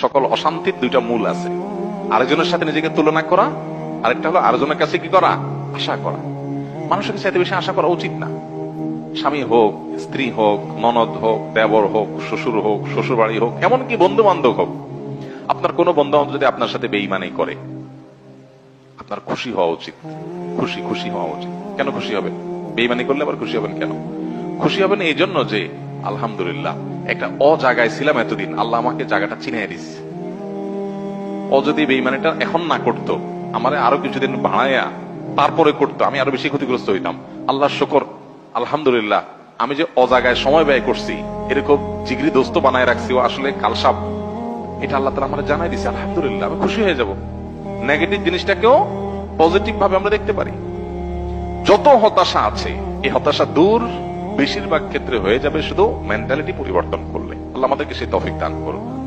সকল অশান্তির দুইটা মূল আছে। আরেকজনের সাথে নিজেকে তুলনা করা, আরেকটা হলো আরেকজনের কাছে কি করা? আশা করা। মানুষের কাছে এত বেশি আশা করা উচিত না। স্বামী হোক, স্ত্রী হোক, ননদ হোক, দেবর হোক, শ্বশুর হোক শ্বশুর বাড়ি হোক, এমনকি বন্ধু বান্ধব হোক, আপনার কোনো বন্ধু বান্ধব যদি আপনার সাথে বেইমানি করে, আপনার খুশি হওয়া উচিত। খুশি খুশি হওয়া উচিত। কেন খুশি হবেন? বেইমানি করলে আবার খুশি হবেন কেন? খুশি হবেন এই জন্য যে, আলহামদুলিল্লাহ একটা অ ছিলাম এতদিন। আল্লাহ আমাকে জায়গাটা চিনে দিস ও যদি বেইমানিটা এখন না করতো, আমার আরও কিছুদিন বাড়াইয়া তারপরে করতো, আমি আরও বেশি ক্ষতিগ্রস্ত হইতাম। আল্লাহ শকর, আলহামদুলিল্লাহ, আমি যে অজাগায় সময় ব্যয় করছি, এরকম জিগরি দোস্ত বানায় রাখছি, ও আসলে কালসাপ এটা আল্লাহ তালা আমার জানাই দিছে, আলহামদুলিল্লাহ, আমি খুশি হয়ে যাব। নেগেটিভ জিনিসটাকেও পজিটিভ ভাবে আমরা দেখতে পারি। যত হতাশা আছে, এই হতাশা দূর বেশিরভাগ ক্ষেত্রে হয়ে যাবে শুধু মেন্টালিটি পরিবর্তন করলে। আল্লাহ আমাদেরকে সেই তফিক দান করুন।